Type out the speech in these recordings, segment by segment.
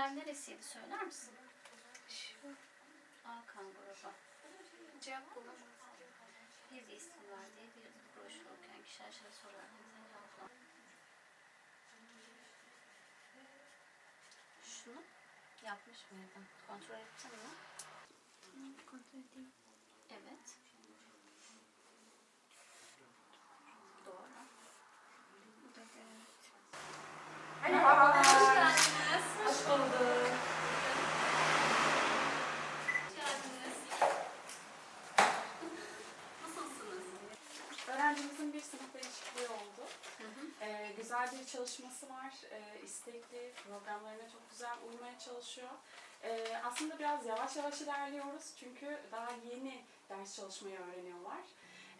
yer neresiydi söyler misin? Şu Hakan grubu. cevap bulamadım. Bir de isim var diye bir de broşür okuyan kişi aşağı sorar. Mesela abla. Şunu yapmış mıydın? Kontrol ettin mi? Kontrol edeyim. Evet. Doğru. Bu da evet. Hoş geldiniz. Hoş bulduk. Hoş geldiniz. Nasılsınız? Öğrencimizin bir sınıf değişikliği oldu. Hı hı. Ee, güzel bir çalışması var. Ee, istekli, programlarına çok güzel uymaya çalışıyor. Ee, aslında biraz yavaş yavaş ilerliyoruz çünkü daha yeni ders çalışmayı öğreniyorlar.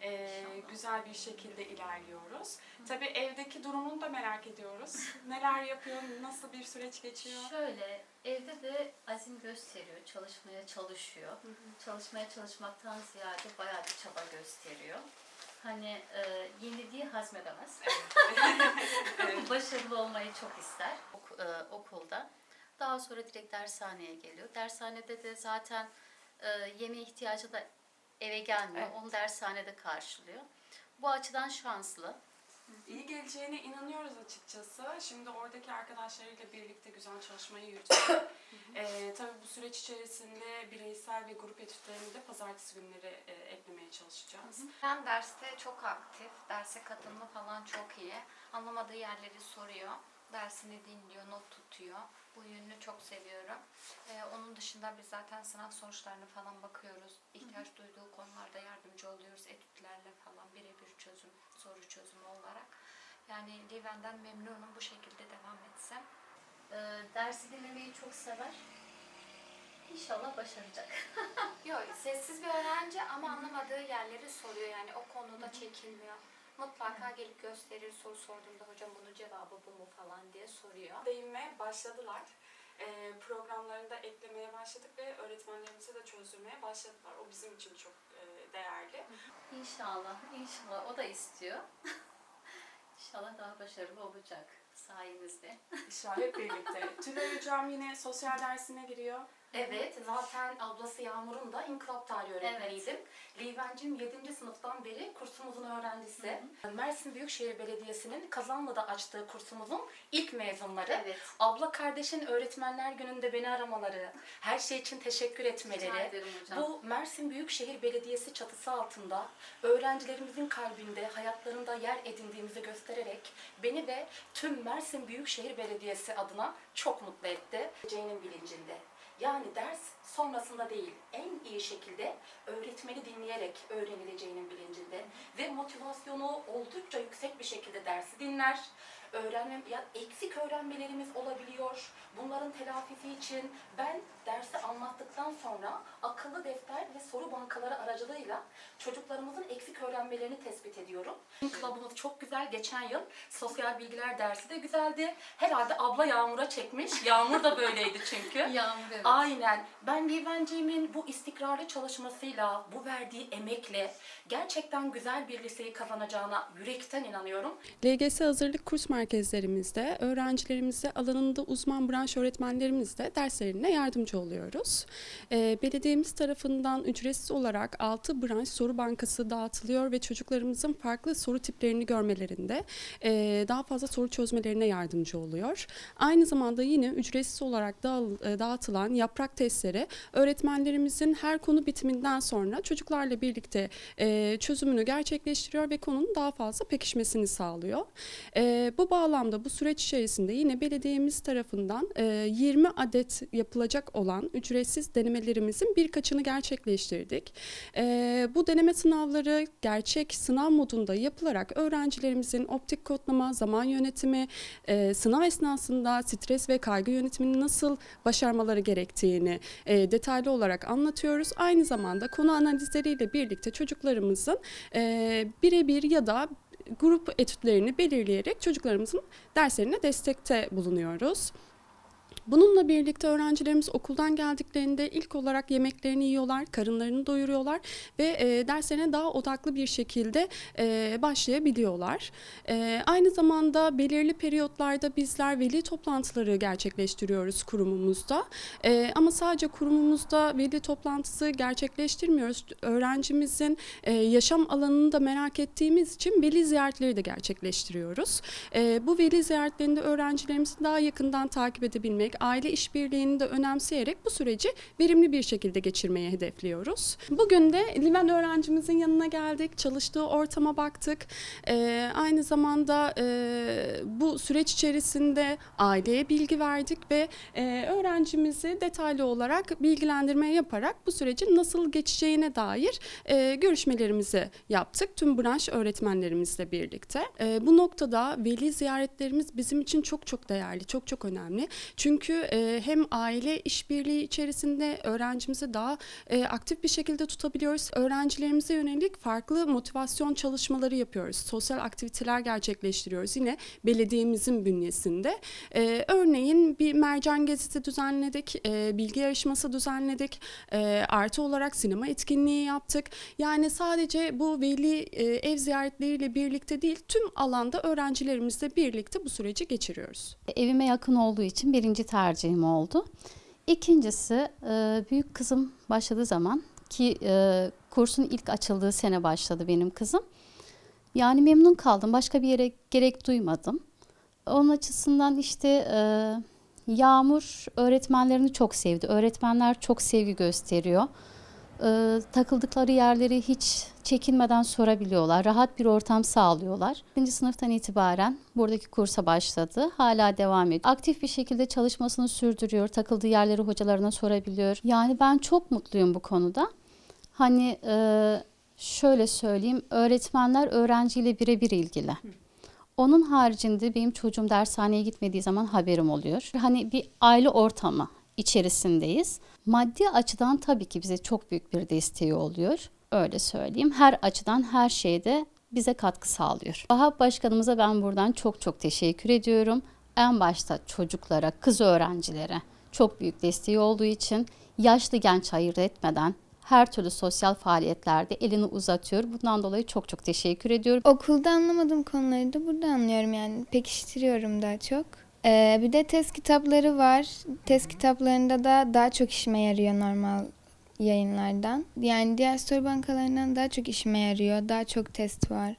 İnşallah. güzel bir şekilde ilerliyoruz. Tabii evdeki durumunu da merak ediyoruz. Neler yapıyor, nasıl bir süreç geçiyor? Şöyle, evde de azim gösteriyor, çalışmaya çalışıyor. Çalışmaya çalışmaktan ziyade bayağı bir çaba gösteriyor. Hani e, yenilgiyi hazmedemez. Başarılı olmayı çok ister ok- e, okulda. Daha sonra direkt dershaneye geliyor. Dershanede de zaten e, yeme ihtiyacı da eve gelmiyor. Evet. Onu dershanede karşılıyor. Bu açıdan şanslı. İyi geleceğine inanıyoruz açıkçası. Şimdi oradaki arkadaşlarıyla birlikte güzel çalışmayı yürütüyor. ee, tabii bu süreç içerisinde bireysel ve grup etütlerini de pazartesi günleri e, eklemeye çalışacağız. Ben derste çok aktif. Derse katılımı falan çok iyi. Anlamadığı yerleri soruyor. Dersini dinliyor, not tutuyor. Bu yönünü çok seviyorum. Ee, onun dışında biz zaten sınav sonuçlarını falan bakıyoruz. İhtiyaç duyduğu konularda yardımcı oluyoruz. Etütlerle falan birebir çözüm, soru çözümü olarak. Yani Liven'den memnunum bu şekilde devam etsem. E, dersi dinlemeyi çok sever. İnşallah başaracak. Yok sessiz bir öğrenci ama anlamadığı yerleri soruyor yani o konuda çekinmiyor. Mutlaka gelip gösterir soru sorduğumda hocam bunun cevabı bu mu falan diye soruyor. Değinmeye başladılar. Ee, programlarında eklemeye başladık ve öğretmenlerimize de çözdürmeye başladılar. O bizim için çok değerli. İnşallah, inşallah o da istiyor. İnşallah daha başarılı olacak sayenizde. İnşallah hep birlikte. Tülay Hocam yine sosyal dersine giriyor. Evet, zaten ablası Yağmur'un da inkılap tarihi öğretmeniydim. Livencim 7. sınıftan beri kursumuzun öğrencisi. Mersin Büyükşehir Belediyesi'nin Kazanlı'da açtığı kursumuzun ilk mezunları. Evet. Abla kardeşin öğretmenler gününde beni aramaları, her şey için teşekkür etmeleri, bu Mersin Büyükşehir Belediyesi çatısı altında öğrencilerimizin kalbinde, hayatlarında yer edindiğimizi göstererek beni ve tüm Mersin Büyükşehir Belediyesi adına çok mutlu etti. Geleceğinin bilincinde. Yani ders sonrasında değil, en iyi şekilde öğretmeni dinleyerek öğrenileceğinin bilincinde ve motivasyonu oldukça yüksek bir şekilde dersi dinler. Öğrenme, ya eksik öğrenmelerimiz olabiliyor. Bunların telafisi için ben dersi anlattıktan sonra akıllı defter ve soru bankaları aracılığıyla çocuklarımızın eksik öğrenmelerini tespit ediyorum. Club'ımız çok güzel. Geçen yıl sosyal bilgiler dersi de güzeldi. Herhalde abla Yağmur'a çekmiş. Yağmur da böyleydi çünkü. Yağmur evet. Aynen. Ben Livenciğimin bu istikrarlı çalışmasıyla, bu verdiği emekle gerçekten güzel bir liseyi kazanacağına yürekten inanıyorum. LGS hazırlık kurs merkezlerimizde öğrencilerimize alanında uzman branş öğretmenlerimizle derslerine yardımcı oluyoruz. Ee, belediyemiz tarafından ücretsiz olarak 6 branş soru bankası dağıtılıyor ve çocuklarımızın farklı soru tiplerini görmelerinde e, daha fazla soru çözmelerine yardımcı oluyor. Aynı zamanda yine ücretsiz olarak e, dağıtılan yaprak testleri öğretmenlerimizin her konu bitiminden sonra çocuklarla birlikte e, çözümünü gerçekleştiriyor ve konunun daha fazla pekişmesini sağlıyor. E, bu bağlamda bu süreç içerisinde yine belediyemiz tarafından e, 20 adet yapılacak olan ücretsiz denemelerimizin birkaçını gerçekleştirdik. E, bu deneme sınavları gerçek sınav modunda yapılarak öğrencilerimizin optik kodlama, zaman yönetimi, e, sınav esnasında stres ve kaygı yönetimini nasıl başarmaları gerektiğini e, detaylı olarak anlatıyoruz. Aynı zamanda konu analizleriyle birlikte çocuklarımızın e, birebir ya da grup etütlerini belirleyerek çocuklarımızın derslerine destekte bulunuyoruz. Bununla birlikte öğrencilerimiz okuldan geldiklerinde ilk olarak yemeklerini yiyorlar, karınlarını doyuruyorlar ve e, derslerine daha odaklı bir şekilde e, başlayabiliyorlar. E, aynı zamanda belirli periyotlarda bizler veli toplantıları gerçekleştiriyoruz kurumumuzda. E, ama sadece kurumumuzda veli toplantısı gerçekleştirmiyoruz. Öğrencimizin e, yaşam alanını da merak ettiğimiz için veli ziyaretleri de gerçekleştiriyoruz. E, bu veli ziyaretlerinde öğrencilerimizi daha yakından takip edebilmek, aile işbirliğini de önemseyerek bu süreci verimli bir şekilde geçirmeyi hedefliyoruz. Bugün de Liven öğrencimizin yanına geldik, çalıştığı ortama baktık. E, aynı zamanda e, bu süreç içerisinde aileye bilgi verdik ve e, öğrencimizi detaylı olarak bilgilendirme yaparak bu sürecin nasıl geçeceğine dair e, görüşmelerimizi yaptık tüm branş öğretmenlerimizle birlikte. E, bu noktada veli ziyaretlerimiz bizim için çok çok değerli, çok çok önemli. Çünkü e, hem aile işbirliği içerisinde öğrencimizi daha e, aktif bir şekilde tutabiliyoruz. Öğrencilerimize yönelik farklı motivasyon çalışmaları yapıyoruz. Sosyal aktiviteler gerçekleştiriyoruz yine belediyemizin bünyesinde. E, örneğin bir mercan gezisi düzenledik, e, bilgi yarışması düzenledik, e, artı olarak sinema etkinliği yaptık. Yani sadece bu veli e, ev ziyaretleriyle birlikte değil, tüm alanda öğrencilerimizle birlikte bu süreci geçiriyoruz. Evime yakın olduğu için birinci tercihim oldu. İkincisi e, büyük kızım başladığı zaman ki e, kursun ilk açıldığı sene başladı benim kızım. Yani memnun kaldım. Başka bir yere gerek duymadım. Onun açısından işte e, Yağmur öğretmenlerini çok sevdi. Öğretmenler çok sevgi gösteriyor. E, takıldıkları yerleri hiç çekinmeden sorabiliyorlar. Rahat bir ortam sağlıyorlar. İkinci sınıftan itibaren buradaki kursa başladı. Hala devam ediyor. Aktif bir şekilde çalışmasını sürdürüyor. Takıldığı yerleri hocalarına sorabiliyor. Yani ben çok mutluyum bu konuda. Hani e, şöyle söyleyeyim, öğretmenler öğrenciyle birebir ilgili. Onun haricinde benim çocuğum dershaneye gitmediği zaman haberim oluyor. Hani bir aile ortamı içerisindeyiz. Maddi açıdan tabii ki bize çok büyük bir desteği oluyor. Öyle söyleyeyim. Her açıdan her şeyde bize katkı sağlıyor. Vahap Başkanımıza ben buradan çok çok teşekkür ediyorum. En başta çocuklara, kız öğrencilere çok büyük desteği olduğu için yaşlı genç ayırt etmeden her türlü sosyal faaliyetlerde elini uzatıyor. Bundan dolayı çok çok teşekkür ediyorum. Okulda anlamadığım konuları da burada anlıyorum yani pekiştiriyorum daha çok. Ee, bir de test kitapları var. Test kitaplarında da daha çok işime yarıyor normal yayınlardan. Yani diğer soru bankalarından daha çok işime yarıyor. Daha çok test var.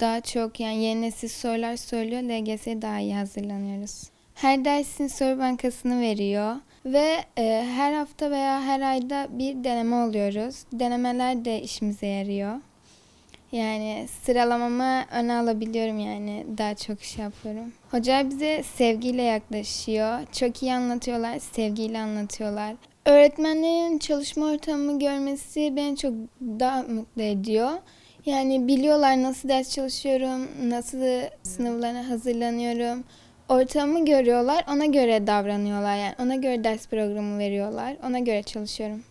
Daha çok yani yeni nesil sorular söylüyor. LGS'ye daha iyi hazırlanıyoruz. Her dersin soru bankasını veriyor. Ve e, her hafta veya her ayda bir deneme oluyoruz. Denemeler de işimize yarıyor. Yani sıralamamı öne alabiliyorum yani daha çok şey yapıyorum. Hocalar bize sevgiyle yaklaşıyor. Çok iyi anlatıyorlar, sevgiyle anlatıyorlar. Öğretmenlerin çalışma ortamımı görmesi beni çok daha mutlu ediyor. Yani biliyorlar nasıl ders çalışıyorum, nasıl sınavlara hazırlanıyorum. Ortamı görüyorlar, ona göre davranıyorlar. Yani ona göre ders programı veriyorlar, ona göre çalışıyorum.